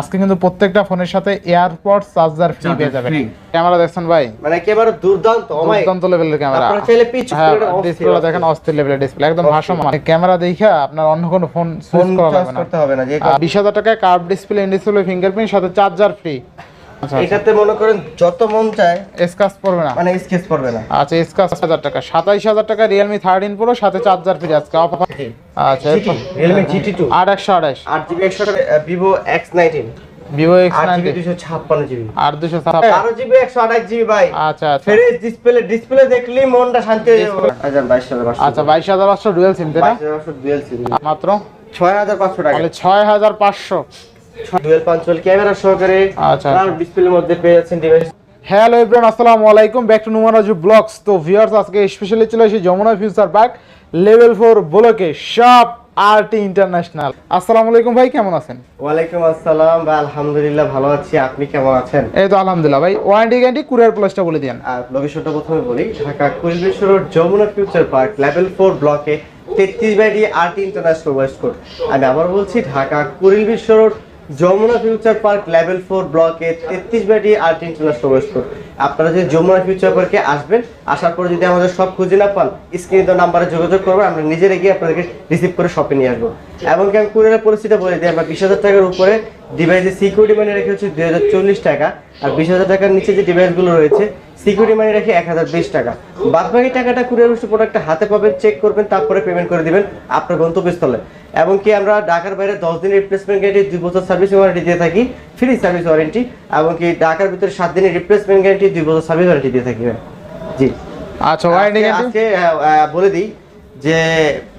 আজকে কিন্তু প্রত্যেকটা ফোনের সাথে এয়ারপড চার্জার ফ্রি পেয়ে যাবেন। ক্যামেরা দেখছেন ভাই? মানে একেবারে দুর্দান্ত? দুর্দান্ত লেভেলের ক্যামেরা। আপনারা চাইলে হ্যাঁ অস্থির ডিসপ্লে দেখেন অস্থির লেভেলের ডিসপ্লে একদম। ভাসমান ক্যামেরা দেখে আপনার অন্য কোনো ফোন ফোন সুইচ করা লাগবে না। করতে হবে না যে বিশ হাজার টাকায় curve display in display fingerprint সাথে চার্জার ফ্রি এটাতে মনে করেন যত মন চায় স্কাচ পড়বে না। মানে স্কেচ করবে না। আচ্ছা স্কাচ টাকা। সাতাইশ হাজার টাকা রিয়েলমি থার্টিন প্রো সাথে চার্জার ফ্রি আজকে। অফার। আচ্ছা Realme GT2 আট একশো আঠাশ আট জিবি একশো Vivo X nineteen Vivo X আট জিবি নাইনটি দুশো ছাপ্পান্ন জিবি। আর দুশো বারো জিবি একশো আঠাশ জিবি ভাই। আচ্ছা আচ্ছা। ফ্রেশ ডিসপ্লে ডিসপ্লে দেখলেই মনটা শান্তি হয়ে যাবে। আচ্ছা বাইশ হাজার পাঁচশো ডুয়েল সিম তাই না? বাইশ হাজার পাঁচশো ডুয়েল সিম মাত্র? ছয় হাজার পাঁচশো টাকা। তাহলে ছয় হাজার পাঁচশো। ডুয়েল পাঞ্চুয়াল ক্যামেরা সহকারে আচ্ছা। ডিসপ্লের মধ্যে পেয়ে যাচ্ছেন ডিভাইস হ্যালো এভরিওয়ান আসসালামু আলাইকুম। ব্যাক টু নুমারাজু ব্লগস তো ভিউয়ার্স আজকে স্পেশালি চলে এসেছি Jamuna future park level four ব্লকে শপ আরটি ইন্টারন্যাশনাল আসসালামু আলাইকুম ভাই কেমন আছেন? ওয়ালাইকুম আসসালাম ভাই আলহামদুলিল্লাহ ভালো আছি। আপনি কেমন আছেন? এই তো আলহামদুলিল্লাহ ভাই ওয়ারেন্টি গ্যারান্টি কুরিয়ার প্লাসটা বলে দিন আর লোকেশনটা প্রথমে বলি Dhaka কুইলবেশ্বর road Jamuna future park level four ব্লকে তেত্রিশ by RT international west code আমি আবার বলছি Dhaka Kuril Bishwa road Jamuna future park level four ব্লকে তেত্রিশ বাটি ডি আরটি ইন্টারন্যাশনাল ওয়েস্ট আপনারা যদি যমুনা ফিউচার পার্কে আসবেন, আসার পর যদি আমাদের সব খুঁজে না পান, স্ক্রিনে তো নাম্বারে যোগাযোগ করবেন, আমরা নিজেরা গিয়ে আপনাদেরকে রিসিভ করে শপে নিয়ে আসব। এবং আমি কুরিয়ারের পরিস্থিতি বলে দিই, আমরা বিশ হাজার টাকার উপরে ডিভাইসে সিকিউরিটি মানে রেখে হচ্ছে টাকা। আর বিশ হাজার টাকার নিচে যে ডিভাইসগুলো রয়েছে সিকিউরিটি মানি রাখি এক হাজার বিশ টাকা। বাদ বাকি টাকাটা কুরিয়ার বস্তু প্রোডাক্টটা হাতে পাবেন চেক করবেন তারপরে পেমেন্ট করে দিবেন আপনার গন্তব্যস্থলে। এবং কি আমরা ঢাকার বাইরে দশ দিনের রিপ্লেসমেন্ট গ্যারেন্টি দুই বছর সার্ভিস ওয়ারেন্টি দিয়ে থাকি ফ্রি সার্ভিস ওয়ারেন্টি এবং কি ঢাকার ভিতরে সাত দিনের রিপ্লেসমেন্ট গ্যারেন্টি দুই বছর সার্ভিস ওয়ারেন্টি দিয়ে থাকি জি। আচ্ছা ওয়ারেন্টি আজকে- বলে দিই যে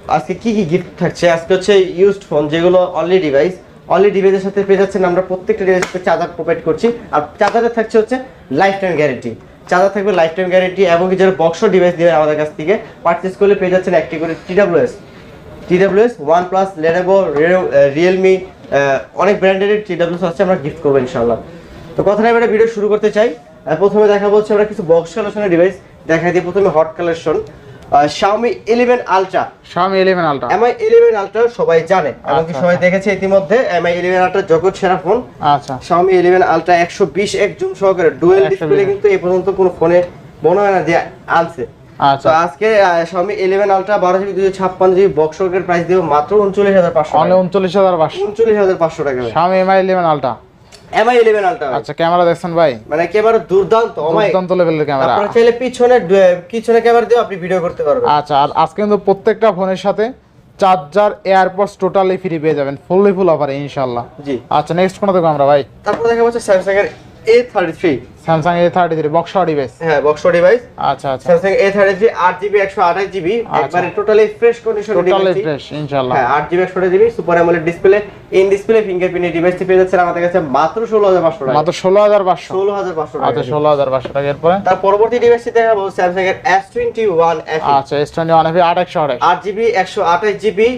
আজকে কি কি গিফট থাকছে? আজকে হচ্ছে ইউজড ফোন যেগুলো অনলি ডিভাইস অনলি ডিভাইসের সাথে পেয়ে যাচ্ছেন আমরা প্রত্যেকটা ডিভাইসে চার্জার প্রোভাইড করছি। আর চার্জারে থাকছে হচ্ছে লাইফ টাইম গ্যারেন্টি চার্জার থাকবে লাইফ টাইম গ্যারেন্টি এবং যারা বক্স ডিভাইস দিবেন আমাদের কাছ থেকে পারচেস করলে পেয়ে যাচ্ছেন একটি করে TWS TWS one plus Lenovo Realme অনেক ব্র্যান্ডের টিডাব্লিউএস আছে, আমরা গিফট করব ইনশাল্লাহ তো কথা না ভিডিও শুরু করতে চাই। প্রথমে দেখা বলছে আমরা কিছু বক্স কালেকশনের ডিভাইস দেখা দিই। প্রথমে hot collection Xiaomi 11 Ultra Xiaomi 11 ultra MI 11 Ultra সবাই জানে এবং কি আচ্ছা, সবাই আচ্ছা। দেখেছে ইতিমধ্যে। MI 11 Ultra জগৎ সেরা ফোন আচ্ছা। Xiaomi 11 Ultra 120 এক জুম সহকারে ডুয়েল 120 ডিসপ্লে কিন্তু এই পর্যন্ত কোনো ফোনে মনে হয় না যে আনছে। আচ্ছা। আজকে আহ, Xiaomi 11 Ultra 12 GB 256 GB box সহকারে প্রাইস দিব মাত্র 39500 অনলি উনচল্লিশ হাজার পাঁচশো। 39500 টাকা। Xiaomi Mi 11 ultra MI 11 Ultra আচ্ছা ক্যামেরা দেখছেন ভাই? মানে ক্যামেরা দুর্দান্ত দুর্দান্ত লেভেলের ক্যামেরা আপনারা চাইলে পিছনে পিছনে ক্যামেরা দিয়ে আপনি ভিডিও করতে পারবেন। আচ্ছা আর আজকে কিন্তু প্রত্যেকটা ফোনের সাথে চার্জার এয়ারপডস টোটালি ফ্রি পেয়ে যাবেন। ফুললি ফুল অফারে ইনশাল্লাহ জি। আচ্ছা নেক্সট কোন দেখো আমরা ভাই। তারপর দেখা যাচ্ছে স্যামসাং এর A thirty three Samsung A thirty three box device হ্যাঁ বক্স ডিভাইস আচ্ছা আচ্ছা। স্যামসাং এ থার্টি থ্রি আট জিবি একশো আঠাশ জিবি একবারে totally fresh condition totally fresh ইনশাল্লাহ হ্যাঁ আট জিবি একশো GB super AMOLED display in display fingerprint ডিভাইসটি পেয়ে যাচ্ছেন আমাদের কাছে মাত্র ষোলো হাজার পাঁচশো টাকা। মাত্র ষোলো হাজার পাঁচশো। ষোলো হাজার পাঁচশো টাকা। আচ্ছা ষোলো হাজার পাঁচশো টাকা। এরপরে? তার পরবর্তী ডিভাইসটি দেখাবো স্যামসাং এর এস টোয়েন্টি ওয়ান আচ্ছা এস টোয়েন্টি ওয়ান এফি আট একশো আঠাশ। আট জিবি একশো আঠাশ জিবি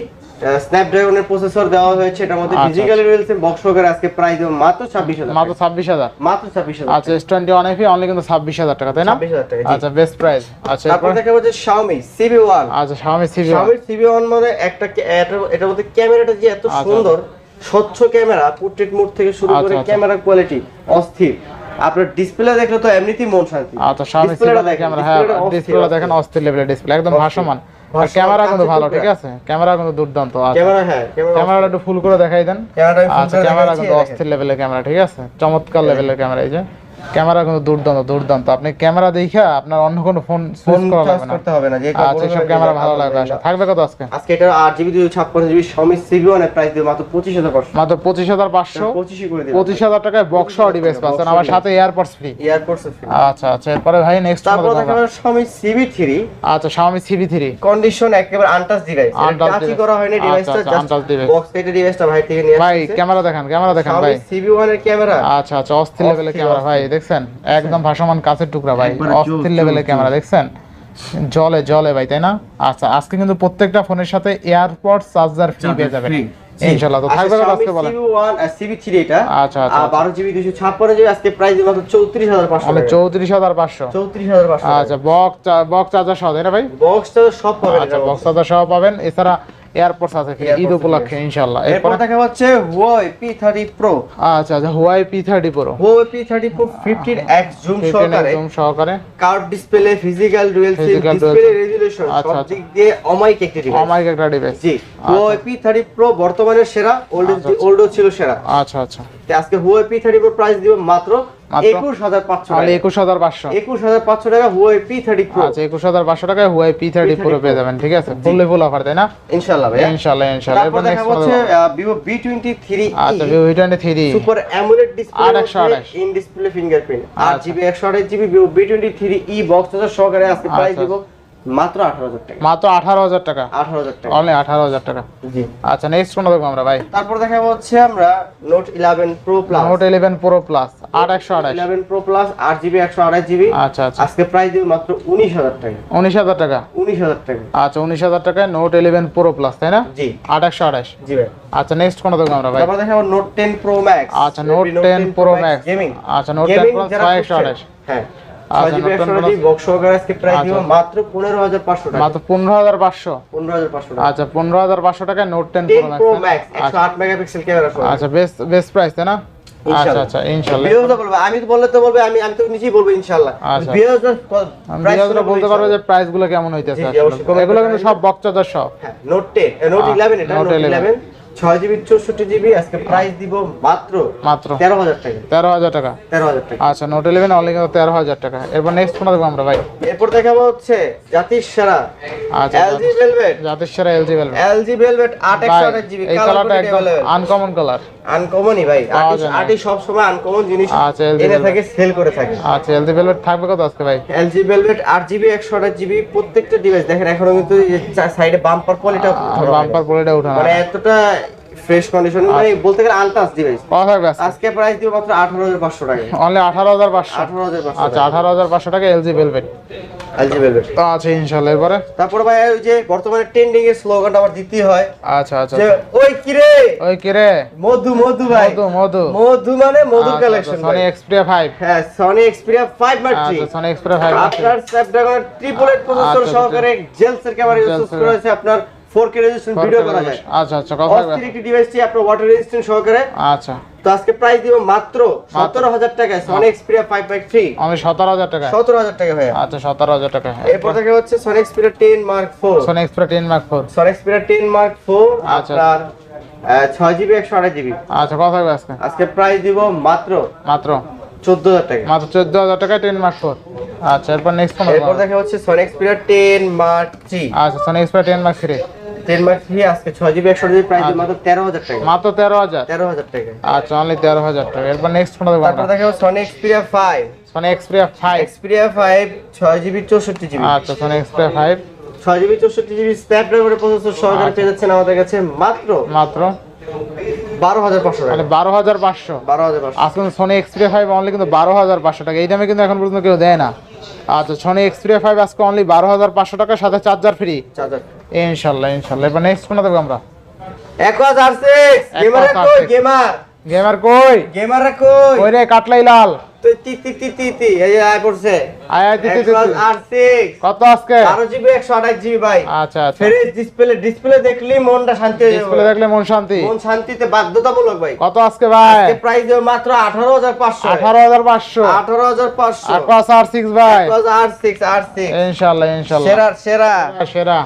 স্ন্যাপড্রাগনের প্রসেসর দেওয়া হয়েছে এটার মধ্যে ফিজিক্যালি রয়েছে বক্স সহকারে আজকে প্রাইস দেবো মাত্র ছাব্বিশ হাজার মাত্র ছাব্বিশ হাজার? মাত্র ছাব্বিশ হাজার আচ্ছা S twenty one FE only কিন্তু ছাব্বিশ হাজার টাকা তাই না? ছাব্বিশ হাজার টাকা জি। আচ্ছা বেস্ট প্রাইস আচ্ছা তারপর এরপরে? দেখা যাচ্ছে Xiaomi CB1 আচ্ছা Xiaomi CV Xiaomi CB1 মানে একটা এটার- মধ্যে ক্যামেরাটা যে এত আচ্ছা, সুন্দর স্বচ্ছ ক্যামেরা পোর্ট্রেট মোড থেকে শুরু আচ্ছা, করে আচ্ছা। ক্যামেরা কোয়ালিটি অস্থির। আপনার ডিসপ্লে দেখলে তো এমনিতেই মন শান্তি। আচ্ছা Xiaomi ডিসপ্লেটা দেখেন, ক্যামেরা হ্যাঁ ডিসপ্লেটা দেখেন অস্থির। অস্থির লেভেলের ডিসপ্লে একদম ভাসমান। আর ক্যামেরা কিন্তু ভালো ঠিক আছে? ক্যামেরা কিন্তু দুর্দান্ত আছে ক্যামেরা হ্যাঁ ক্যামেরাটা একটু ফুল করে দেখাই দেন। আচ্ছা ক্যামেরা কিন্তু অস্থির লেভেলের ক্যামেরা ঠিক আছে? চমৎকার লেভেলের ক্যামেরা এই যে। ক্যামেরা কিন্তু দুর্দান্ত দুর্দান্ত। আপনি ক্যামেরা দেখে আপনার অন্য কোনো ফোন ফোন করা লাগবে না। করতে হবে না যে আচ্ছা সব ক্যামেরা ভালো লাগবে আচ্ছা থাকবে কত আজকে? আজকে এটা আট জিবি দুই ছাপ্পান্ন জিবি Xiaomi CB1 এর প্রাইস দিয়ে মাত্র পঁচিশ হাজার পাঁচশো। মাত্র পঁচিশ হাজার পাঁচশো? পঁচিশই করে দিন পঁচিশ হাজার টাকায় বক্স ডিভাইস পাচ্ছেন। আমার সাথে এয়ারপডস ফ্রি এয়ারপোর্টস আচ্ছা আচ্ছা এরপরে ভাই নেক্সট তারপর দেখা যাবে Xiaomi CB3 আচ্ছা Xiaomi CV3 কন্ডিশন একেবারে আনটাচ ডিভাইস টাচই করা হয়নি ডিভাইসটা জাস্ট। বক্স থেকে ডিভাইসটা ভাই থেকে নিয়ে ভাই ক্যামেরা দেখান ক্যামেরা দেখান ভাই। Xiaomi CB1 এর ক্যামেরা। আচ্ছা আচ্ছা অস্থির লেভেলের ক্যামেরা ভাই। দেখছেন? একদম ভাসমান কাছের টুকরা ভাই অস্থির লেভেলের ক্যামেরা দেখছেন? জলে জলে ভাই তাই না? আচ্ছা আজকে কিন্তু প্রত্যেকটা ফোনের সাথে এয়ারপড চার্জার ফ্রি পেয়ে যাবেন। ইনশাআল্লাহ তো থাকবে আজকে বলেন? CB1 আর CB3 এটা। আচ্ছা, আচ্ছা, আর 12 জিবি 256 জিবি আজকে প্রাইস মাত্র 34500 মানে চৌত্রিশ হাজার পাঁচশো। 34500 আচ্ছা বক্স বক্স চার্জার সহ তাই না ভাই? বক্সটা সব পাবেন আচ্ছা বক্স চার্জার সহ পাবেন। এছাড়া এয়ারপোর্টস আছে ঈদ উপলক্ষে ইনশাল্লাহ এরপর দেখা হচ্ছে Huawei P30 Pro আচ্ছা আচ্ছা P thirty pro Huawei P30 Pro 15x zoom সহকারে জুম সহকারে curve display physical dual SIM display আচ্ছা, সব আচ্ছা। দিক দিয়ে অমাইক একটি ডিভাইস আমার একটা ডিভাইস জি Huawei P30 Pro বর্তমানে সেরা ওল্ড আচ্ছা, আচ্ছা। ওল্ডও ছিল সেরা। আচ্ছা আচ্ছা। তো আজকে Huawei P30 Pro প্রাইস দিব মাত্র মাত্র? 21500 তাহলে টাকা। একুশ হাজার পাঁচশো। 21500 টাকা Huawei P30 Pro আচ্ছা একুশ হাজার পাঁচশো টাকা হুয়াই পি থার্টি প্রো পেয়ে যাবেন ঠিক আছে? ফুললি ফুল অফার তাই না? ইনশাল্লাহ ভাই ইনশাল্লাহ ইনশাল্লাহ এরপর নেক্সট হচ্ছে Vivo B23e আচ্ছা Vivo twenty three super AMOLED display আট একশো আঠাশ। ইন ডিসপ্লে ফিঙ্গারপ্রিন্ট আচ্ছা। 8 GB 128 GB three B23e box charger সহকারে আজকে প্রাইস। দিব। মাত্র 18000 টাকা। মাত্র আঠারো হাজার টাকা? 18000 টাকা। অনলি আঠারো হাজার টাকা? জি। আচ্ছা নেক্সট কোনটা দেখব আমরা ভাই? তারপর দেখা হচ্ছে আমরা note 11 pro plus note eleven pro plus আট একশো আঠাশ। 11 প্রো প্লাস 8 জিবি 128 জিবি। আচ্ছা আচ্ছা। আজকে প্রাইস দিব মাত্র 19000 টাকা। উনিশ হাজার টাকা? 19000 টাকা। আচ্ছা উনিশ হাজার টাকায় নোট ইলেভেন প্রো প্লাস তাই না? জি। আট একশো আঠাশ। জি ভাই। আচ্ছা নেক্সট কোনটা দেখব আমরা ভাই? তারপর দেখা নোট 10 প্রো ম্যাক্স আচ্ছা note ten pro max gaming আচ্ছা নোট টেন প্রো ছয় একশো আঠাশ। হ্যাঁ। আচ্ছা, 6 GB Note 10 Pro 128 GB box সহকারে আজকে প্রাইস দিব আচ্ছা। মাত্র 15500 টাকা। মাত্র পনেরো হাজার পাঁচশো? আচ্ছা পনেরো হাজার পাঁচশো টাকায় note ten pro max max 108 megapixel camera আচ্ছা বেস্ট বেস্ট প্রাইস তাই না? আচ্ছা আচ্ছা ইনশাল্লাহ। বিয়োজ আমি তো বললে তো বলবে আমি আমি তো নিজেই বলব ইনশাআল্লাহ আচ্ছা। বলতে পারব যে প্রাইসগুলো কেমন হইতেছে এগুলো কিন্তু? সব বকচাদার সব। নোট 10 নোট 11 এটা নোট 11 11 6 জিবি 64 জিবি আজকে প্রাইস দিব মাত্র মাত্র 13000 টাকা। তেরো হাজার টাকা? 13000 টাকা। আচ্ছা নোট ইলেভেন অনলি তেরো হাজার টাকা। এরপর নেক্সট ফোন দেখব আমরা ভাই। এরপর দেখাবো হচ্ছে জাতির সেরা আচ্ছা LG Velvet জাতির সেরা LG Velvet LG Velvet 8 GB এই কালারটা একদম আনকমন কালার আনকমনই ভাই। আর্টিস্ট সব সময় আনকমন জিনিস আচ্ছা, এনে থাকে সেল করে থাকে। আচ্ছা এলজি ভেলভেট থাকবে কত আজকে ভাই? এলজি ভেলভেট 8 জিবি 128 জিবি প্রত্যেকটা ডিভাইস দেখেন এখনও কিন্তু সাইডে বাম্পার পলিটা বাম্পার পলিটা উঠানো মানে এতটা ফ্রেশ কন্ডিশন মানে বলতে গেলে আনটাচ ডিভাইস কত আজকে। প্রাইস দিব মাত্র 18500 টাকা। অনলি আঠারো হাজার পাঁচশো। 18500 আচ্ছা আঠারো হাজার পাঁচশো টাকা এলজি বেলভেট LG Velvet আচ্ছা ইনশাল্লাহ এরপরে? তারপরে ভাই ওই যে বর্তমানে ট্রেন্ডিং এর স্লোগানটা আমার দিতেই হয়। আচ্ছা আচ্ছা যে ওই কিরে ওই কিরে মধু মধু ভাই। মধু মধু। মধু মানে মধু আচ্ছা, কালেকশন সনি এক্সপ্রিয়া ফাইভ হ্যাঁ সনি এক্সপিরিয়া 5 মার্ক 3 আচ্ছা সনি এক্সপ্রিয়া ফাইভ আপনার স্ন্যাপড্রাগন ট্রিপল এইট প্রসেসর আচ্ছা, সহকারে জেলসের ক্যামেরা ইউজ করেছে আপনার 4K রেজোলিউশন ভিডিও করা যায়। আচ্ছা আচ্ছা থাকবে অস্থির একটি ডিভাইসটি আপনার ওয়াটার রেজিস্ট্যান্ট সহকারে। আচ্ছা। তো আজকে প্রাইস দিব মাত্র 17000 টাকায় সনি এক্সপিরিয়া 5 মার্ক 3 আমি সতেরো হাজার টাকা 17000 টাকা ভাই আচ্ছা সতেরো হাজার টাকা এরপর থেকে হচ্ছে Sony Xperia 10 mark 4 Sony Xperia ten mark four Sony Xperia 10 mark 4 আচ্ছা। আপনার 6 জিবি 128 জিবি আচ্ছা কত আজকে। আজকে প্রাইস দিব মাত্র মাত্র। 14000 টাকা। মাত্র চোদ্দ হাজার টাকা টেন মার্ক ফোর আচ্ছা এরপর নেক্সট ফোন এরপর দেখা হচ্ছে সনি এক্সপিরিয়া 10 মার্ক 3 আচ্ছা Sony Xperia ten mark three 10 mark 3 আজকে 6 জিবি 128 জিবি প্রাইস দিব মাত্র 13000 টাকা। মাত্র তেরো হাজার? 13000 টাকা। আচ্ছা অনলি তেরো হাজার টাকা। এরপর নেক্সট ফোন দেখব তারপর আমরা। দেখা হচ্ছে Sony Xperia 5 Sony Xperia five Xperia 5 6 GB 64 GB আচ্ছা Sony Xperia five 6 GB 64 GB স্ন্যাপড্রাগনের processor সহকারে পেয়ে যাচ্ছেন আমাদের কাছে মাত্র মাত্র? 12500 মানে টাকা। বারো হাজার পাঁচশো? 12500 আজকে কিন্তু সনি এক্সপ্রিয়া ফাইভ অনলি কিন্তু বারো হাজার পাঁচশো টাকা। এই দামে কিন্তু এখন পর্যন্ত কেউ দেয় না। আচ্ছা সনি এক্সপ্রিয়া ফাইভ আজকে অনলি বারো হাজার পাঁচশো টাকা সাথে চার্জার ফ্রি চার্জার ইনশাল্লাহ ইনশাল্লাহ। এবার নেক্সট কোনটা দেখব আমরা? একওয়াজ আর6 গেমার কই গেমার। গেমার কই? গেমার কই কই রে কাটলাই লাল। তুই তি তি তি তি তি এই আয় করছে আয় আয় দিতে একওয়াজ আর6 কত আজকে? 12 জিবি 128 জিবি ভাই। আচ্ছা আচ্ছা। ফ্রেশ ডিসপ্লে ডিসপ্লে দেখলি মনটা শান্তি হয়ে ডিসপ্লে যাবে। দেখলে মন শান্তি। মন শান্তিতে বাধ্যতামূলক ভাই। কত আজকে ভাই? আজকে প্রাইস দেব মাত্র 18500 আঠারো হাজার পাঁচশো। 18500 আকাশ আর সিক্স ভাই। R6 R6 ইনশাল্লাহ ইনশাল্লাহ। সেরা। সেরা সেরা।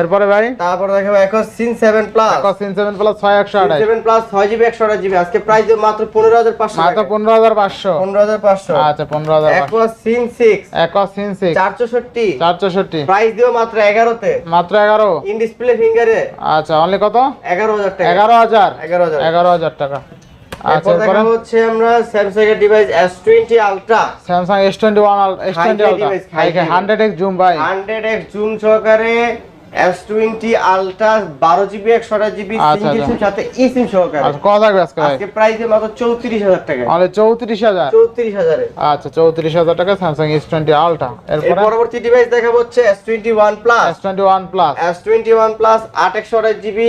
এরপরে ভাই? তারপর দেখাবো এখন সিন 7 প্লাস আকাশ তিন সেভেন প্লাস ছয় একশো আঠাশ। 7 প্লাস 6 জিবি 128 জিবি। আজকে প্রাইস মাত্র 15500 মাত্র টাকা। পনেরো হাজার পাঁচশো। 15500 আচ্ছা পনেরো হাজার পাঁচশো। সিন 6 একাশ তিন সিক্স 464 চার চৌষট্টি প্রাইস দেব মাত্র 11 তে মাত্র এগারো। ইন ডিসপ্লে ফিঙ্গারে আচ্ছা অনলি কত? 11000 টাকা। এগারো হাজার। 11000 এগারো হাজার টাকা। আচ্ছা এরপরে? হচ্ছে আমরা স্যামসাং এর device S20 ultra Samsung S twenty one S twenty High-tech device, high-tech। Hundred X zoom ভাই। 100x জুম সহকারে এস আচ্ছা, আচ্ছা। সাথে সহকারে। আচ্ছা, কত আজকে আজকে প্রাইস মাত্র চৌত্রিশ হাজার টাকা। আচ্ছা চৌত্রিশ হাজার টাকা পরবর্তী ডিভাইস হচ্ছে আট একশো জিবি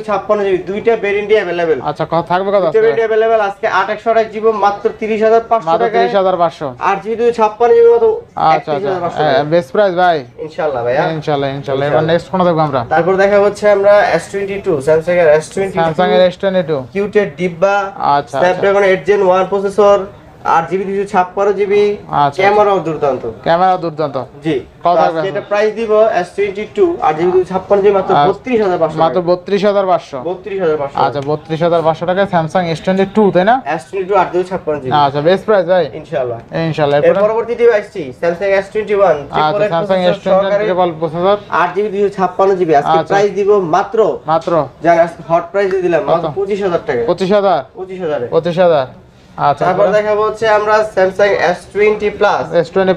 ছাপ্পান্ন জিবি দুইটা ভেরিয়েন্ট অ্যাভেলেবেল আচ্ছা কত থাকবে কত দুইটা ভেরিয়েন্ট অ্যাভেলেবেল আজকে আট একশো আঠাশ মাত্র তিরিশ হাজার পাঁচশো টাকা তিরিশ হাজার ছাপ্পান্ন জিবি আচ্ছা বেস্ট প্রাইস হ্যাঁ, ভাই। ভাই নেক্সট কোনটা দেখব আমরা? তারপর দেখা হচ্ছে আমরা এস টোয়েন্টি টু স্যামসাং এর এস Samsung স্যামসাং এর এস টোয়েন্টি টু কিউটের ডিব্বা আচ্ছা, স্ন্যাপড্রাগন 8 Gen 1 প্রসেসর আট জিবি দুশো ছাপ্পান্ন জিবি আচ্ছা। ক্যামেরাও দুর্দান্ত। ক্যামেরা দুর্দান্ত। জি এটা প্রাইস দিব এস টোয়েন্টি টু আট জিবি দুশো ছাপ্পান্ন জিবি মাত্র আর- বত্রিশ হাজার পাঁচশো মাত্র বত্রিশ হাজার পাঁচশো? বত্রিশ হাজার পাঁচশো। আচ্ছা বত্রিশ হাজার পাঁচশো টাকা স্যামসাং এস টোয়েন্টি টু তাই না? এস টোয়েন্টি টু আট দুশো ছাপ্পান্ন জিবি। আচ্ছা বেস্ট প্রাইস ভাই। ইনশাআল্লাহ। ইনশাল্লাহ এর পরবর্তী ডিভাইসটি স্যামসাং এস টোয়েন্টি ওয়ান আচ্ছা স্যামসাং এস টোয়েন্টি প্রসেসর আট জিবি দুশো ছাপ্পান্ন জিবি। আজকে আচ্ছা। প্রাইস দিব মাত্র মাত্র? যার হট প্রাইস দিলাম মাত্র? পঁচিশ হাজার টাকা। পঁচিশ হাজার? পঁচিশ হাজারে। পঁচিশ হাজার। আচ্ছা তারপর দেখাবো হচ্ছে আমরা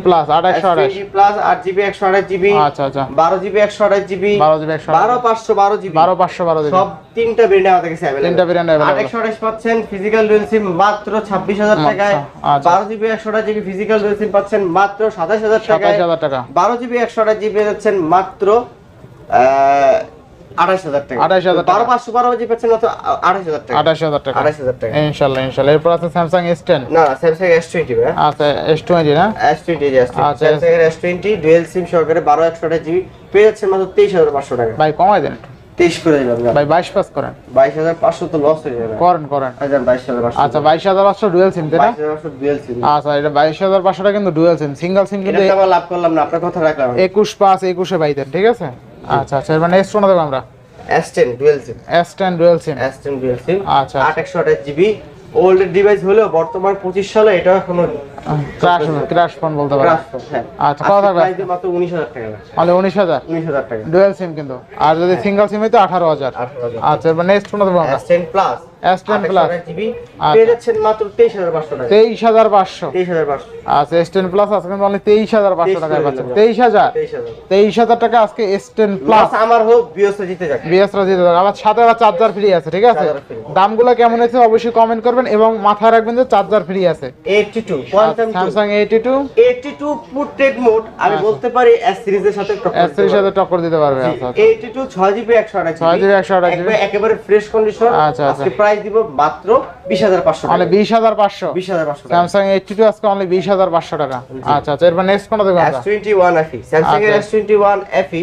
প্লাস আঠাশশো আঠাশ প্লাস আট জিবি একশো আঠাশ জিবি আচ্ছা আচ্ছা। বারো জিবি একশো আঠাশ জিবি বারো জিবি একশো বারো পাঁচশো বারো জিবি বারো পাঁচশো বারো জিবি সব তিনটা ব্র্যান্ডে আমাদের কাছে available। তিনটা। আট একশো আঠাশ পাচ্ছেন ফিজিক্যাল ডুয়েল সিম মাত্র ছাব্বিশ হাজার আচ্ছা, টাকায়। আচ্ছা। বারো জিবি একশো আঠাশ জিবি ফিজিক্যাল ডুয়েল সিম পাচ্ছেন মাত্র সাতাশ হাজার টাকায়। সাতাশ হাজার টাকা। বারো জিবি একশো আঠাশ জিবি যাচ্ছেন মাত্র হাজার টাকা। 28,000 টাকা। বারো পাঁচশো বারো পাচ্ছেন হাজার টাকা। হাজার টাকা। আঠাশ হাজার টাকা। ইনশাল্লাহ ইনশাল্লাহ। এরপর আছে স্যামসাং এস টেন না স্যামসাং এস টোয়েন্টি আচ্ছা এস টোয়েন্টি না? এস টোয়েন্টি আচ্ছা, স্যামসাং এর এস টোয়েন্টি ডুয়েল সিম সহকারে বারো একশো আঠাশ জিবি পেয়ে যাচ্ছেন মাত্র তেইশ হাজার পাঁচশো টাকা। ভাই কমাই দেন তেইশ করে দিলাম ভাই বাইশ পাস করেন। বাইশ হাজার পাঁচশো তো লস হয়ে যাবে। করেন করেন। হাজার আচ্ছা বাইশ হাজার পাঁচশো ডুয়েল সিম তাই না? হাজার আচ্ছা এটা বাইশ হাজার পাঁচশোটা কিন্তু ডুয়েল সিম সিঙ্গেল সিম কিন্তু আবার লাভ করলাম না আপনার কথা রাখলাম। একুশ পাঁচ একুশে বাই দেন ঠিক আছে? আচ্ছা আচ্ছা মানে এস কোনটা দেবো আমরা? S ten dual SIM S dual dual SIM S ten dual SIM আচ্ছা আট একশো আঠাশ জিবি ওল্ড ডিভাইস হলেও বর্তমান পঁচিশ সালে এটা এখনও ক্রাশ ক্রাশ ফোন বলতে পারো আচ্ছা কত মাত্র 19000 টাকা। মানে 19000 19000 টাকা। ডুয়াল সিম কিন্তু। আর যদি সিঙ্গেল সিম হয় তো 18000 আচ্ছা মানে নেক্সট ফোন তো S10 প্লাস S10 প্লাস পেয়ে যাচ্ছেন মাত্র 23500 টাকা। 23500 23500 আচ্ছা S10 প্লাস আজকে কিন্তু 23500 টাকায় পাচ্ছেন। 23000 23000 টাকা আজকে S10 প্লাস আমার হোক জিতে আমার সাথে আবার চার্জার ফ্রি আছে ঠিক আছে? দামগুলো কেমন হয়েছে অবশ্যই কমেন্ট করবেন এবং মাথায় রাখবেন যে চার্জার ফ্রি আছে। 82 Samsung 82 82 Portrait মোড আমি বলতে পারি S সিরিজের সাথে টক্কর S সিরিজের সাথে টক্কর দিতে পারবে আচ্ছা 82 6GB 128GB 6GB 128GB একেবারে ফ্রেশ কন্ডিশন আচ্ছা আজকে প্রাইস দিব মাত্র 20500 মানে 20500 20500 Samsung 82 আজকে অনলি 20500 টাকা। আচ্ছা আচ্ছা এরপর নেক্সট কোনটা দেখব S21 FE Samsung এর S21 FE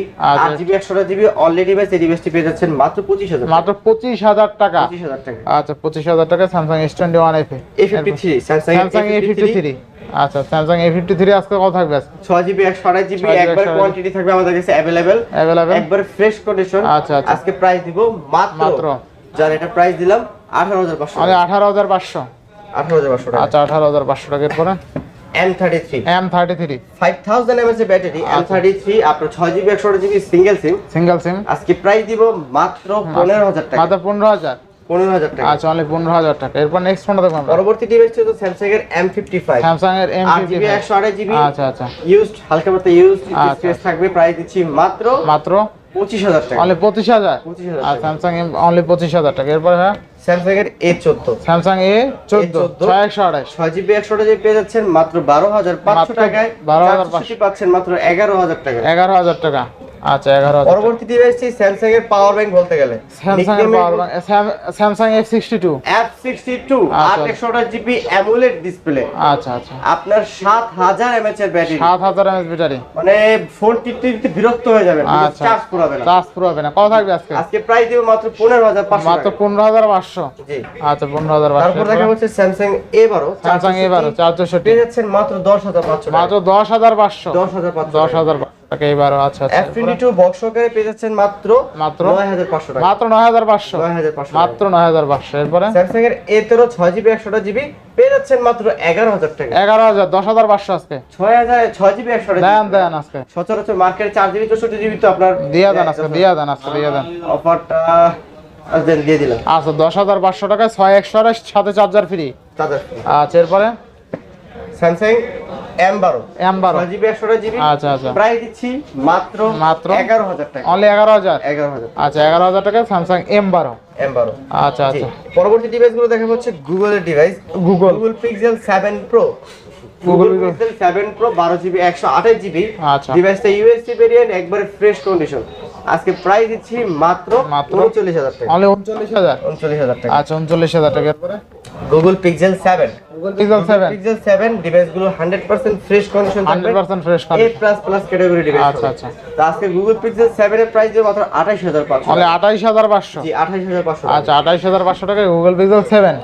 8GB 128GB already base এই ডিভাইসটি পেয়ে যাচ্ছেন মাত্র 25000 মাত্র 25000 টাকা। 25000 টাকা। আচ্ছা 25000 টাকা Samsung S21 FE A53 Samsung A53 আচ্ছা স্যামসাং এ ফিফটি থ্রি আজকে কত থাকবে ছয় জিবি একশো আঠাশ জিবি 6 GB একবার 128 কোয়ান্টিটি থাকবে আমাদের কাছে অ্যাভেলেবেল অ্যাভেলেবেল একবার ফ্রেশ কন্ডিশন আচ্ছা, আচ্ছা। আজকে প্রাইস দিব মাত্র মাত্র। যার এটা প্রাইস দিলাম আঠারো হাজার পাঁচশো অনলি আঠারো হাজার পাঁচশো। আঠারো হাজার পাঁচশো আচ্ছা আঠারো হাজার পাঁচশো টাকা এরপরে? M thirty three M thirty three five thousand MS এর ব্যাটারি এম আচ্ছা। থার্টি থ্রি আপনার ছয় জিবি একশো GB single SIM single SIM আজকে প্রাইস দিব মাত্র পনেরো হাজার টাকা। মাত্র পনেরো হাজার। পনেরো হাজার টাকা। আচ্ছা অনলি পনেরো হাজার টাকা। এরপর নেক্সট ফোনটা দেখব আমরা। পরবর্তী ডিভাইসটি হচ্ছে স্যামসাং এর এম ফিফটি ফাইভ স্যামসাং এর এম জিবি একশো আঠাশ জিবি আচ্ছা আচ্ছা। ইউজড হালকা পাতা ইউজড আচ্ছা। স্পেস থাকবে প্রাইস দিচ্ছি মাত্র মাত্র পঁচিশ হাজার টাকা। অনলি পঁচিশ হাজার। পঁচিশ হাজার স্যামসাং এম অনলি পঁচিশ হাজার টাকা। এরপরে হ্যাঁ? স্যামসাং এর এ চোদ্দ। স্যামসাং এ চোদ্দ ছয় একশো আঠাশ। ছয় জিবি একশো জিবি পেয়ে যাচ্ছেন মাত্র বারো হাজার পাঁচশো মাত্র টাকায়। 12,500 12,500 পাচ্ছেন মাত্র এগারো হাজার টাকা। এগারো হাজার টাকা। আচ্ছা এগারো পরবর্তী ডিভাইসটি স্যামসাং এর পাওয়ার ব্যাংক বলতে গেলে। স্যামসাং এর power bank Samsung F sixty two. F sixty two আচ্ছা। আট একশো জিবি অ্যামুলেট ডিসপ্লে আচ্ছা আচ্ছা। আপনার সাত হাজার এমএচ এর ব্যাটারি সাত হাজার ব্যাটারি মানে ফোন টিপতে টিপতে বিরক্ত হয়ে আচ্ছা। চার্জ পুরাবে না। চার্জ পুরো হবে না। কত থাকবে আজকে? আজকে প্রাইস দিব মাত্র পনেরো হাজার মাত্র পনেরো হাজার পাঁচশো। জি। আচ্ছা পনেরো হাজার তারপর দেখা হচ্ছে স্যামসাং এ বারো স্যামসাং এ বারো চারশোষট্টি পেয়ে যাচ্ছেন মাত্র দশ হাজার পাঁচশো মাত্র দশ হাজার পাঁচশো। দশ হাজার দশ হাজার টাকা এবারও আচ্ছা আচ্ছা। এফ টোয়েন্টি টু বক্স সহকারে পেয়ে যাচ্ছেন মাত্র মাত্র নয় হাজার পাঁচশো টাকা। মাত্র নয় হাজার পাঁচশো। নয় হাজার পাঁচশো মাত্র নয় হাজার পাঁচশো। এরপরে? স্যামসাং এর এ তেরো ছয় জিবি একশোটা জিবি পেয়ে যাচ্ছেন মাত্র এগারো হাজার টাকা। এগারো হাজার দশ হাজার পাঁচশো আজকে। ছয় হাজার ছয় জিবি একশোটা দেন দেন আজকে। সচরাচর মার্কেটে চার জিবি চৌষট্টি জিবি তো আপনার দিয়া দেন আজকে দিয়া দেন আজকে দিয়া দেন। অফারটা দিয়ে দিলাম। আচ্ছা দশ হাজার পাঁচশো টাকায় ছয় একশো সাথে চার্জার ফ্রি চার্জার আচ্ছা এরপরে? স্যামসাং এম বারো এম বারো জিবি একশোটা জিবি আচ্ছা আচ্ছা। প্রাইস দিচ্ছি মাত্র মাত্র? এগারো হাজার টাকা। অনলি এগারো হাজার? এগারো হাজার। আচ্ছা এগারো হাজার টাকা স্যামসাং এম বারো এম বারো আচ্ছা আচ্ছা। পরবর্তী ডিভাইসগুলো দেখা হচ্ছে গুগলের device Google Google Pixel seven pro Google Pixel seven pro বারো জিবি একশো আঠাশ জিবি আচ্ছা। ডিভাইসটা ইউএসসি ভেরিয়েন্ট একবারে ফ্রেশ কন্ডিশন আজকে প্রাইস দিচ্ছি মাত্র মাত্র? উনচল্লিশ হাজার টাকা। অনলি উনচল্লিশ হাজার? টাকা। আচ্ছা উনচল্লিশ হাজার টাকা। এরপরে Google Pixel seven Google Pixel 7 Pixel 7 ডিভাইসগুলো 100% ফ্রেশ কন্ডিশন থাকবে। Hundred percent fresh A plus plus category device আচ্ছা, আচ্ছা। তো আজকে গুগল পিক্সেল 7 এর প্রাইস মাত্র 28500 তাহলে আঠাইশ হাজার পাঁচশো। জি 28500 আচ্ছা আঠাইশ হাজার পাঁচশো টাকায় গুগল পিক্সেল সেভেন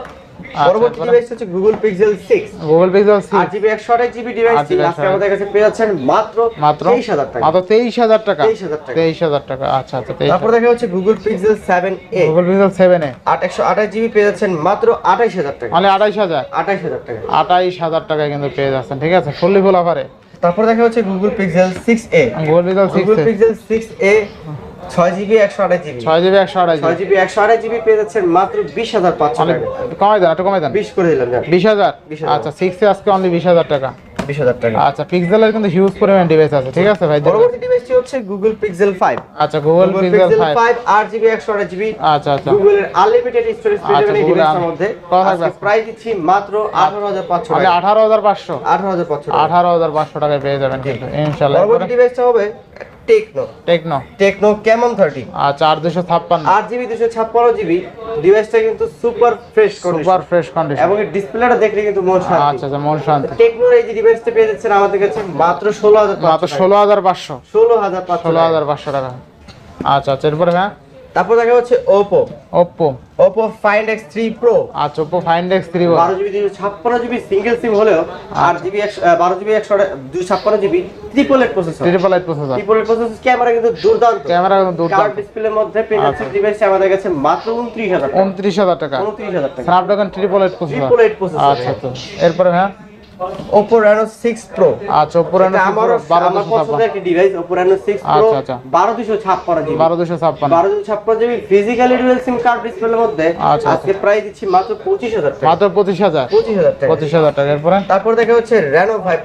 পরবর্তী ডিভাইস হচ্ছে গুগল পিক্সেল 6 গুগল পিক্সেল আট সিক্স জিবি একশো আঠাশ জিবি ডিভাইস আজকে আমাদের কাছে পেয়ে যাচ্ছেন মাত্র মাত্র তেইশ হাজার টাকা। মাত্র তেইশ হাজার টাকা। 23,000 টাকা। তেইশ হাজার টাকা। আচ্ছা আচ্ছা তারপর দেখা হচ্ছে Google Pixel seven A Google Pixel সেভেনে আট একশো আঠাশ জিবি পেয়ে যাচ্ছেন মাত্র আঠাইশ হাজার টাকা। মানে আঠাইশ হাজার। আঠাইশ হাজার টাকা। আঠাইশ হাজার টাকায় কিন্তু পেয়ে যাচ্ছেন ঠিক আছে? ফুললি ফুল অফারে। তারপর দেখা হচ্ছে Google Pixel six A Google Pixel Google Pixel six A ছয় জিবি একশো আঠাশ জিবি ছয় জিবি একশো ছয় জিবি একশো আঠাশ জিবি পেয়ে যাচ্ছেন মাত্র বিশ হাজার পাঁচশো টাকা। কমাই দেন একটু কমাই দেন। বিশ করে দিলাম বিশ হাজার? আচ্ছা সিক্সে আজকে অনলি বিশ হাজার টাকা। বিশ হাজার টাকা। আচ্ছা পিক্সেলের কিন্তু হিউজ পরিমাণ ডিভাইস আছে ঠিক আছে ভাই? পরবর্তী ডিভাইসটি হচ্ছে গুগল পিক্সেল ফাইভ আচ্ছা Google Google Pixel Pixel five five আট জিবি একশো আঠাশ জিবি আচ্ছা গুগলের আনলিমিটেড স্টোরেজ পেয়ে যাবেন এই ডিভাইসের মধ্যে। কত থাকবে? আজকে প্রাইস দিচ্ছি মাত্র আঠারো হাজার পাঁচশো মানে টাকা। আঠারো হাজার পাঁচশো। আঠারো হাজার পাঁচশো আঠারো হাজার পাঁচশো টাকায় পেয়ে যাবেন কিন্তু ইনশাল্লাহ। পরবর্তী ডিভাইসটা হবে টেকনো। টেকনো। টেকনো কেমন থার্টি? আচ্ছা আর দুশো ছাপ্পান্ন। আট জিবি দুশো ছাপ্পান্ন জিবি। ডিভাইসটা কিন্তু super fresh super fresh condition এবং ডিসপ্লেটা দেখলে কিন্তু মন শান্তি। আচ্ছা আচ্ছা মন শান্তি। টেকনোর এই যে ডিভাইসটা পেয়ে যাচ্ছেন আমাদের কাছে মাত্র ষোলো হাজার মাত্র ষোলো হাজার পাঁচশো। ষোলো হাজার পাঁচশো ষোলো। হাজার পাঁচশো টাকা। আচ্ছা আচ্ছা এরপরে হ্যাঁ? তারপর দেখা হচ্ছে Oppo Oppo find X three pro আচ্ছা ফাইন্ড এক্স থ্রি বারো জিবি দুশো ছাপ্পান্ন জিবি সিঙ্গেল সিম হলেও দুশো ছাপ্পান্ন GB triple eight processor triple eight processor triple eight processor camera কিন্তু দুর্দান্ত। ক্যামেরা কিন্তু দুর্দান্ত। কার্ড ডিসপ্লের মধ্যে যাচ্ছে আচ্ছা। আমাদের কাছে মাত্র উনত্রিশ হাজার টাকা। উনত্রিশ হাজার টাকা। উনত্রিশ হাজার টাকা। Snapdragon triple eight processor triple eight processor আচ্ছা আচ্ছা। এরপরে হ্যাঁ? ওপো রেনো সিক্স প্রো আচ্ছা একটি device GB. GB physically dual SIM card ডিসপ্লের মধ্যে আজকে প্রাইস দিচ্ছি মাত্র টাকা। মাত্র হাজার। টাকা। পঁচিশ হাজার টাকা। এরপরে? তারপর দেখা হচ্ছে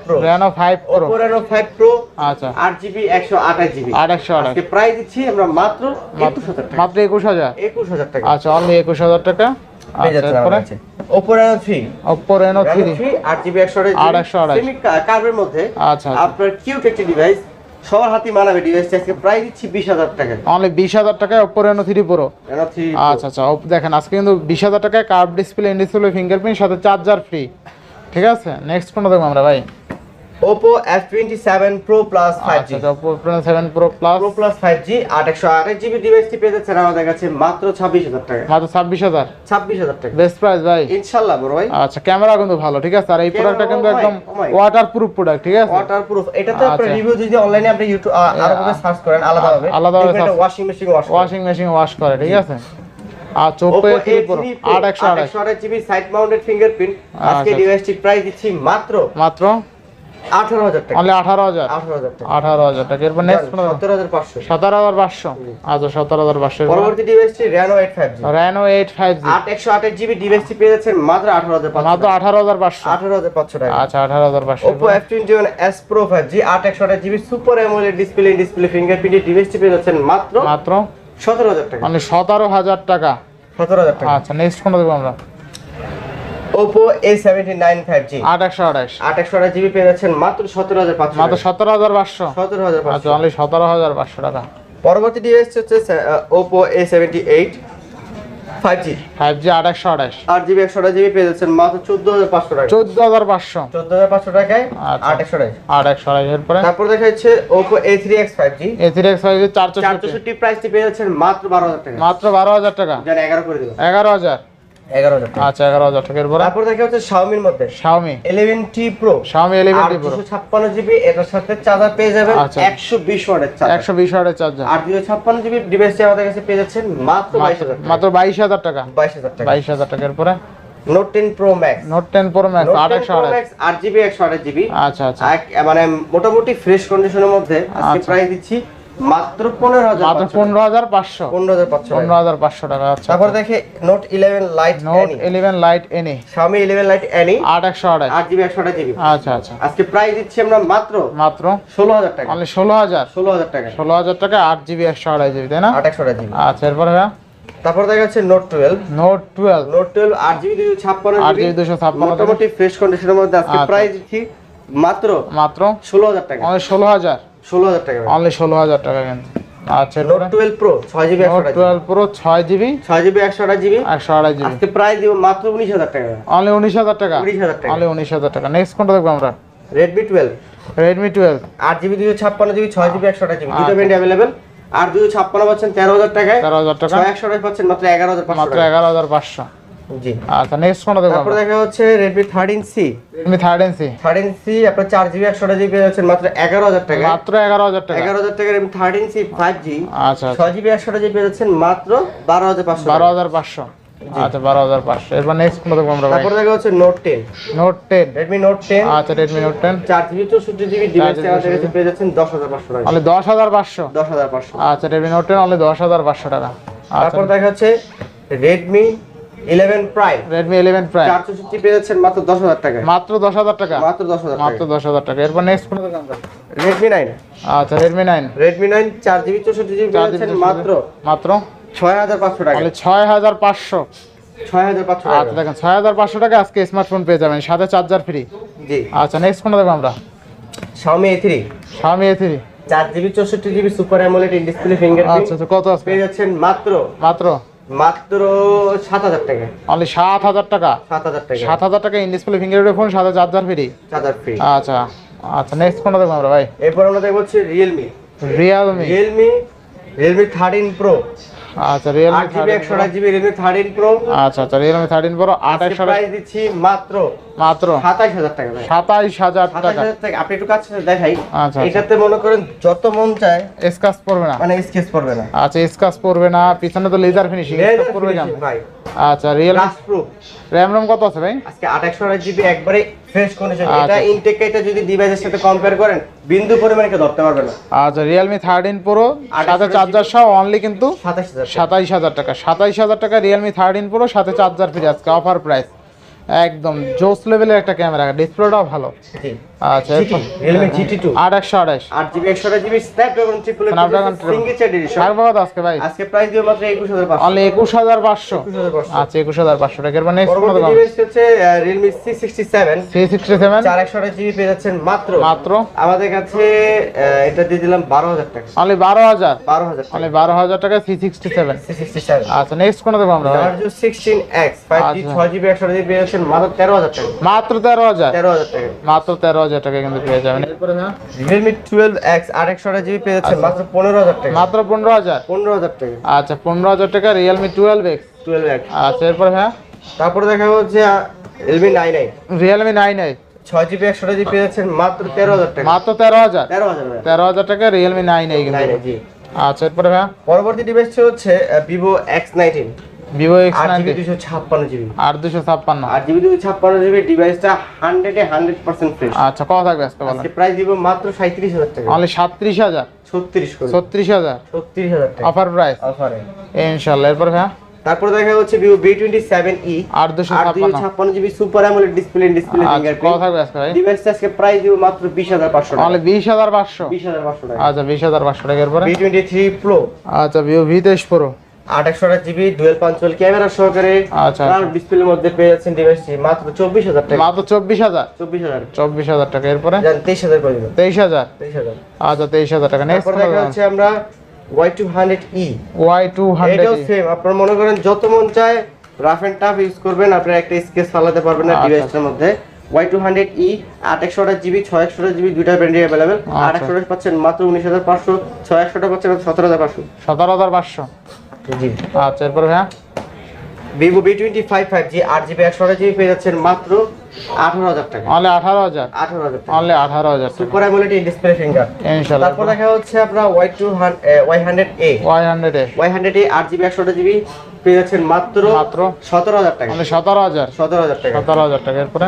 pro Reno five pro Oppo Reno five pro আচ্ছা। আট জিবি একশো আঠাশ জিবি। আট একশো আঠাশ। আজকে প্রাইস দিচ্ছি আমরা মাত্র একুশ হাজার টাকা। মাত্র একুশ হাজার। একুশ হাজার টাকা। আচ্ছা অনলি একুশ হাজার টাকা। আচ্ছা থ্রি থ্রি আট জিবি একশো কার্ভের মধ্যে আচ্ছা আচ্ছা। আপনার কিউট একটি ডিভাইস সবার হাতে মানাবে ডিভাইসটা আজকে প্রাইস দিচ্ছি বিশ হাজার অনলি বিশ হাজার টাকায় রেনো থ্রি প্রো আচ্ছা আচ্ছা দেখেন আজকে কিন্তু বিশ হাজার টাকায় curve display in display fingerprint সাথে চার্জার ফ্রি ঠিক আছে? নেক্সট কোনটা দেখব আমরা ভাই। Seven pro plus five G আচ্ছা আচ্ছা plus pro plus five G আট একশো আঠাশ জিবি ডিভাইসটি পেয়ে যাচ্ছেন আমাদের কাছে মাত্র ছাব্বিশ হাজার টাকা। মাত্র ছাব্বিশ হাজার? ছাব্বিশ হাজার টাকা। বেস্ট প্রাইস ভাই। ইনশাল্লাহ বড় ভাই। আচ্ছা ক্যামেরা কিন্তু ভালো ঠিক আছে? আর এই প্রোডাক্টটা কিন্তু একদম oh my. Waterproof product ঠিক আছে? ওয়াটার প্রুফ এটা তো আচ্ছা। রিভিউ যদি অনলাইনে আপনি ইউটিউব আরও ভাবে সার্চ করেন আলাদাভাবে আলাদাভাবে washing machine wash washing machine wash করে। ঠিক আছে? আর চোপে আট একশো আঠাশ। একশো জিবি সাইড মাউন্টেড ফিঙ্গারপ্রিন্ট আজকে আচ্ছা। ডিভাইসটি প্রাইস দিচ্ছি মাত্র মাত্র আঠারো হাজার টাকা। আঠারো হাজার। আঠারো হাজার টাকা। আঠারো হাজার টাকা। এরপর নেক্সট সতেরো হাজার পাঁচশো। সতেরো হাজার পাঁচশো। আচ্ছা সতেরো হাজার পাঁচশো। পরবর্তী ডিভাইসটি Reno eight five G Reno eight five G আট একশো আঠাশ জিবি ডিভাইসটি পেয়ে যাচ্ছেন মাত্র আঠারো হাজার মাত্র আঠারো হাজার পাঁচশো। আঠারো হাজার পাঁচশো টাকা। আচ্ছা আঠারো হাজার পাঁচশো। Oppo F twenty one S pro five G আট একশো আঠাশ GB super AMOLED display display ফিঙ্গারপ্রিন্টের ডিভাইসটি পেয়ে যাচ্ছেন মাত্র মাত্র? সতেরো হাজার টাকা। অনলি সতেরো হাজার টাকা। সতেরো হাজার টাকা। আচ্ছা নেক্সট কোনটা দেবো আমরা? জি আট একশো আঠাশ। আট জিবি পেয়ে যাচ্ছেন মাত্র সতেরো হাজার পাঁচশো মাত্র সতেরো হাজার পাঁচশো। সতেরো হাজার আচ্ছা পাঁচশো অনলি সতেরো হাজার পাঁচশো টাকা। পরবর্তী ডিভাইস হচ্ছে ফাইভ জি আট একশো আঠাশ। আট জিবি একশো আঠাশ জিবি পেয়ে যাচ্ছেন মাত্র চোদ্দ হাজার পাঁচশো টাকা। চোদ্দ হাজার পাঁচশো। চোদ্দ হাজার পাঁচশো টাকায় আচ্ছা। আট একশো আঠাশ আট একশো আঠাশ এরপরে তারপর দেখা যাচ্ছে X five G A three X চারশো প্রাইসটি পেয়ে যাচ্ছেন মাত্র বারো হাজার টাকা। মাত্র বারো হাজার টাকা। যেন এগারো করে দিলাম। এগারো হাজার এগারো হাজার টাকা। আচ্ছা টাকা। এরপরে? তারপর দেখা শাওমির মধ্যে। এটার সাথে চার্জার পেয়ে যাবেন আচ্ছা। ওয়াটের চার্জার ওয়াটের চার্জার আর ডিভাইসটি আমাদের কাছে পেয়ে যাচ্ছেন মাত্র বাইশ হাজার মাত্র বাইশ হাজার টাকা। বাইশ হাজার টাকা। বাইশ হাজার টাকা। এরপরে? Note ten pro note pro max note pro max আচ্ছা আচ্ছা। মানে মোটামুটি ফ্রেশ কন্ডিশনের মধ্যে আজকে আচ্ছা। প্রাইস দিচ্ছি মাত্র মাত্র পনেরো হাজার পাঁচশো। পনেরো হাজার পাঁচশো পনেরো হাজার পাঁচশো টাকা আচ্ছা তারপর দেখে note eleven lite note eleven lite any lite আচ্ছা আচ্ছা। আজকে প্রাইস দিচ্ছি আমরা মাত্র মাত্র ষোলো হাজার টাকা। হাজার। টাকা। ষোলো হাজার টাকা আট জিবি একশো আড়াই জিবি তাই না? আট একশো আঠাশ জিবি। আচ্ছা এরপরে ভাইয়া তারপর দেখা যাচ্ছে note twelve note twelve note twelve আট জিবি দুশো ছাপ্পান্ন আট জিবি দুশো ছাপ্পান্ন মোটামুটি ফ্রেশ কন্ডিশনের মধ্যে আজকে আচ্ছা। প্রাইস দিচ্ছি মাত্র মাত্র ষোলো হাজার টাকা। অনলি ষোলো হাজার। ষোলো হাজার টাকা অনলি ষোলো হাজার টাকা কিন্তু। আচ্ছা নোট টুয়েলভ প্রো ছয় জিবি একশো নোট টুয়েলভ প্রো ছয় জিবি ছয় জিবি একশো আঠাশ জিবি একশো আড়াই জিবি আজকে প্রাইস দিব মাত্র উনিশ হাজার টাকা অনলি উনিশ হাজার টাকা? উনিশ হাজার টাকা। অনলি উনিশ হাজার টাকা। নেক্সট কোনটা দেখব আমরা? রেডমি টুয়েলভ রেডমি টুয়েলভ আট জিবি দুশো ছাপ্পান্ন জিবি ছয় জিবি একশো আঠাশ জিবি দুটো আচ্ছা। ব্যান্ড অ্যাভেলেবেল আর দুশো ছাপ্পান্ন পাচ্ছেন তেরো হাজার টাকায়। তেরো হাজার টাকা। ছয় একশো আঠাশ পাচ্ছেন মাত্র এগারো হাজার পাঁচশো মাত্র টাকা এগারো হাজার পাঁচশো। জি। আচ্ছা নেক্সট কোনটা তারপর দেখা হচ্ছে আপনার মাত্র এগারো হাজার টাকা। মাত্র এগারো হাজার টাকা। এগারো হাজার টাকা Redmi thirteen C five G আচ্ছা আচ্ছা। জিবি পাচ্ছেন মাত্র বারো হাজার পাঁচশো বারো হাজার পাঁচশো। আচ্ছা বারো হাজার পাঁচশো। এরপর নেক্সট কোনটা দেখব আমরা দেখা হচ্ছে note ten note ten Redmi note ten আচ্ছা রেডমি নোট টেন চার জিবি চৌষট্টি জিবি ডিভাইস আমাদের কাছে পেয়ে যাচ্ছেন দশ হাজার পাঁচশো টাকা। অনলি দশ হাজার পাঁচশো। দশ হাজার পাঁচশো। আচ্ছা রেডমি নোট টেন অনলি দশ হাজার পাঁচশো টাকা। আচ্ছা। তারপর দেখা হচ্ছে রেডমি প্রাইম প্রাইম পেয়ে যাচ্ছেন মাত্র টাকা মাত্র দশ হাজার টাকা? মাত্র দশ হাজার মাত্র টাকা দশ হাজার টাকা। এরপর নেক্সট আচ্ছা পেয়ে যাচ্ছেন মাত্র টাকা। আচ্ছা টাকা। দেখেন আজকে স্মার্টফোন পেয়ে যাবেন সাথে চার্জার ফ্রি জি। আচ্ছা নেক্সট কোনটা দেখব আমরা। Xiaomi A3 Xiaomi A3 চার জিবি চৌষট্টি GB super AMOLED in display আচ্ছা ফিঙ্গারপ্রিন্ট আচ্ছা কত আজকে পেয়ে যাচ্ছেন মাত্র মাত্র? মাত্র সাত হাজার টাকা। অনলি সাত হাজার টাকা? সাত হাজার টাকা। সাত হাজার টাকা ইন ডিসপ্লে ফিঙ্গারপ্রিন্ট ফোন সাথে চার্জার ফ্রি। Charger free. আচ্ছা আচ্ছা নেক্সট কোনটা দেখব আমরা ভাই। এরপর আমরা দেখব হচ্ছে Realme Realme Realme Realme thirteen pro আচ্ছা জিবি একশো আট জিবি থার্টিন প্রো আচ্ছা আচ্ছা রিয়েলমি থার্টিন প্রো আঠাশ প্রাইস দিচ্ছি মাত্র মাত্র। সাতাইশ হাজার টাকা ভাই। সাতাইশ হাজার সাতাইশ টাকা। হাজার টাকা। আপনি একটু কাছে দেখাই। আচ্ছা, আচ্ছা। এটাতে মনে করেন যত মন চায় স্কাচ পড়বে না। মানে স্কেচ করবে না। আচ্ছা স্কাচ পড়বে না। পিছনে তো লেজার ফিনিশিং পড়বে কেন? ভাই। আচ্ছা গ্লাস প্রুফ র্যাম রম কত আছে ভাই? আজকে আঠাশশো আট জিবি একবারে ফ্রেশ কন্ডিশন আচ্ছা। এটা ইনটেক এটা যদি ডিভাইসের সাথে কম্পেয়ার করেন বিন্দু পরিমাণে কে ধরতে পারবে না। আচ্ছা রিয়েলমি থার্টিন প্রো আঠাশ সাথে চার্জার সহ অনলি কিন্তু সাতাশ হাজার সাতাইশ হাজার টাকা। সাতাইশ হাজার টাকা রিয়েলমি থার্টিন প্রো সাথে চার্জার ফ্রি আজকে অফার প্রাইস একদম জোস লেভেলের একটা ক্যামেরা ডিসপ্লেটাও ভালো। আচ্ছা Realme GT2 828 8GB 128GB Snapdragon 888 আর ভাই আজকে প্রাইস মাত্র 21500 অনলি 21500 আচ্ছা 21500 টাকার মানে পরবর্তী ডিভাইস হচ্ছে Realme C67 C67 পেয়ে যাচ্ছেন মাত্র। মাত্র। আমাদের কাছে এটা দিয়ে দিলাম 12000 টাকা। অনলি 12000 12000 অনলি 12000 টাকা C67 C67 আচ্ছা নেক্সট কোন দেব আমরা Galaxy 16X 5G 6GB আচ্ছা। তারপরে দেখা হচ্ছে রিয়েলমি নাইন নাইন ছয় জিবি একশো জিবি পেয়ে যাচ্ছেন মাত্র তেরো হাজার মাত্র তেরো হাজার? তেরো হ্যাঁ। তেরো হাজার টাকা রিয়েলমি নাইন আই আচ্ছা এরপরে হ্যাঁ? পরবর্তী ডিভাইস হচ্ছে Vivo X nineteen Vivo X ninety. দুশো ছাপ্পান্ন জিবি। আট দুশো ছাপ্পান্ন। আট জিবি দুশো ছাপ্পান্ন জিবি ডিভাইসটা হান্ড্রেডে হান্ড্রেড পার্সেন্ট ফ্রেশ আচ্ছা কত থাকবে আজকে বলেন? প্রাইস দিব মাত্র সাঁত্রিশ হাজার টাকা। অনলি সাতত্রিশ হাজার? ছত্রিশ ছত্রিশ হাজার? ছত্রিশ হাজার অফার প্রাইস অফারে ইনশাল্লাহ এরপরে হ্যাঁ তারপর দেখা হচ্ছে Vivo V twenty seven E আট দুশো ছাপ্পান্ন। GB super AMOLED display display fingerprint থাকবে আজকে ভাই? ডিভাইসটা আজকে প্রাইস দিব মাত্র বিশ হাজার পাঁচশো টাকা। বিশ হাজার পাঁচশো। বিশ হাজার পাঁচশো টাকা। আচ্ছা বিশ হাজার পাঁচশো টাকা এরপরে? বি টোয়েন্টি থ্রি প্রো আচ্ছা ভিভো ভি তেইশ প্রো আট একশো আট জিবি ডুয়েল পাঞ্চুয়াল ক্যামেরা সহকারে আচ্ছা। ডিসপ্লের মধ্যে পেয়ে যাচ্ছেন ডিভাইসটি মাত্র চব্বিশ হাজার টাকা। মাত্র চব্বিশ হাজার? চব্বিশ হাজার। চব্বিশ হাজার টাকা এরপরে? তেইশ হাজার করে দিবেন। তেইশ হাজার? তেইশ হাজার। আচ্ছা তেইশ হাজার টাকা। নেক্সট দেখা হচ্ছে আমরা Y two hundred E. Y two hundred এটাও সেম আপনার মনে করেন যত মন চায় রাফ এন্ড টাফ ইউজ করবেন আপনার একটা স্কেচ চালাতে পারবেন না আচ্ছা। ডিভাইসটার মধ্যে। ওয়াই টু হান্ড্রেড ই আট একশো আঠাশ জিবি ছয় একশো জিবি দুইটা ব্র্যান্ডে অ্যাভেলেবেল আট আচ্ছা। একশো আঠাশ পাচ্ছেন মাত্র উনিশ হাজার পাঁচশো ছয় একশোটা পাচ্ছেন সতেরো হাজার পাঁচশো। সতেরো হাজার পাঁচশো। জি। আচ্ছা এরপর হ্যাঁ Vivo V twenty five five G আট জিবি একশো আঠাশ জিবি পেয়ে যাচ্ছেন মাত্র আঠারো হাজার টাকা। অনলি আঠারো হাজার? আঠারো হাজার অনলি আঠারো হাজার সুপার অ্যামোলেড ডিসপ্লে ফিঙ্গার ইনশাল্লাহ। তারপর দেখা হচ্ছে আপনার Y two Y hundred A Y hundred A Y hundred A আট জিবি একশো জিবি পেয়ে যাচ্ছেন মাত্র মাত্র সতেরো হাজার টাকা। অনলি সতেরো হাজার। সতেরো হাজার টাকা। সতেরো হাজার টাকা। এরপরে?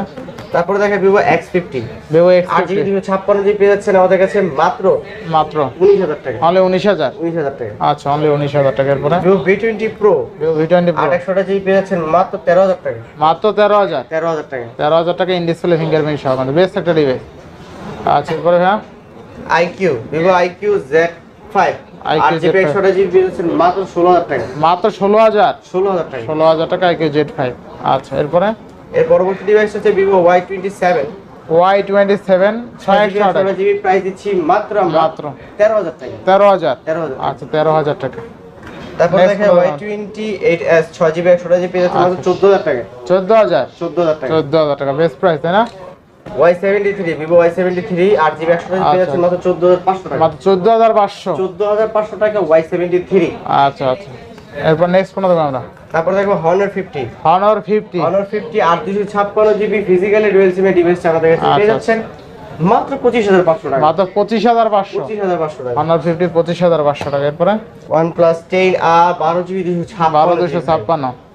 তারপরে দেখা Vivo X fifty Vivo X আট জিবি দুশো ছাপ্পান্ন জিবি পেয়ে যাচ্ছেন আমাদের কাছে মাত্র মাত্র। উনিশ হাজার টাকা। অনলি উনিশ হাজার। উনিশ হাজার টাকা। আচ্ছা অনলি উনিশ হাজার টাকা। এরপরে? Vivo V twenty pro Vivo V twenty আট একশোটা জিবি পেয়ে যাচ্ছেন মাত্র তেরো হাজার টাকা। মাত্র তেরো হাজার। তেরো হাজার টাকা। তেরো হাজার টাকা ইন ডিসপ্লে ফিঙ্গারপ্রিন্ট সহ কিন্তু বেস্ট একটা ডিভাইস আচ্ছা এরপরে হ্যাঁ? IQOO Vivo iQOO Z five IQ আট জিবি Z5 একশোটা জিবি পেয়ে যাচ্ছেন মাত্র ষোলো হাজার টাকা। মাত্র ষোলো হাজার? ষোলো হাজার টাকা। ষোলো হাজার টাকা আইকিউ জেড ফাইভ। আচ্ছা এরপরে? এর পরবর্তী ডিভাইস হচ্ছে Vivo Y twenty seven Y twenty seven GB price দিচ্ছি মাত্র মাত্র। তেরো হাজার টাকা। তেরো হাজার? তেরো হাজার। আচ্ছা তেরো হাজার টাকা। তারপর দেখে ওয়াই টোয়েন্টি এইট এস ছয় জিবি একশো জিবি মাত্র আচ্ছা। চোদ্দ হাজার টাকা। চোদ্দ হাজার? চোদ্দ হাজার টাকা। চোদ্দ হাজার টাকা বেস্ট প্রাইস তাই না? Y seventy three Vivo Y seventy three আট জিবি একশো পেয়ে। মাত্র চোদ্দ হাজার পাঁচশো টাকা। মাত্র চোদ্দ হাজার পাঁচশো? চোদ্দ হাজার পাঁচশো টাকা ওয়াই সেভেন্টি থ্রি আচ্ছা আচ্ছা। এরপর নেক্সট দেবো আমরা? তারপর দেখব Honor fifty Honor fifty Honor fifty আট দুশো ছাপ্পান্ন জিবি ফিজিক্যালি ডুয়েল সিমে ডিভাইস আমাদের কাছে পেয়ে আচ্ছা, যাচ্ছেন মাত্র পঁচিশ হাজার পাঁচশো টাকা। মাত্র পঁচিশ হাজার পাঁচশো। পঁচিশ হাজার পাঁচশো টাকা। হনর ফিফটি পঁচিশ হাজার পাঁচশো টাকা। এরপরে? ওয়ান প্লাস টেন আর বারো জিবি দুশো বারো দুশো ছাপ্পান্ন।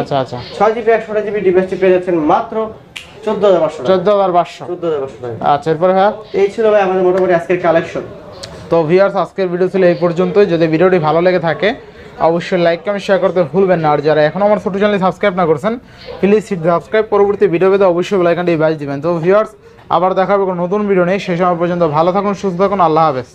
আচ্ছা, আচ্ছা। আচ্ছা, তো আজকের ভিডিও ছিল এই যদি ভিডিওটি ভালো লেগে থাকে অবশ্যই লাইক কমেন্ট শেয়ার করতে ভুলবেন না। আর যারা এখন আমার ছোট চ্যানেল সাবস্ক্রাইব না করছেন প্লিজ সাবস্ক্রাইব পরবর্তী ভিডিও পেতে অবশ্যই বেলাইকানটি বাজ দিবেন। তো ভিউয়ার্স আবার দেখাবো কোনো নতুন ভিডিও নেই সেই সময় পর্যন্ত ভালো থাকুন সুস্থ থাকুন। আল্লাহ হাফেজ।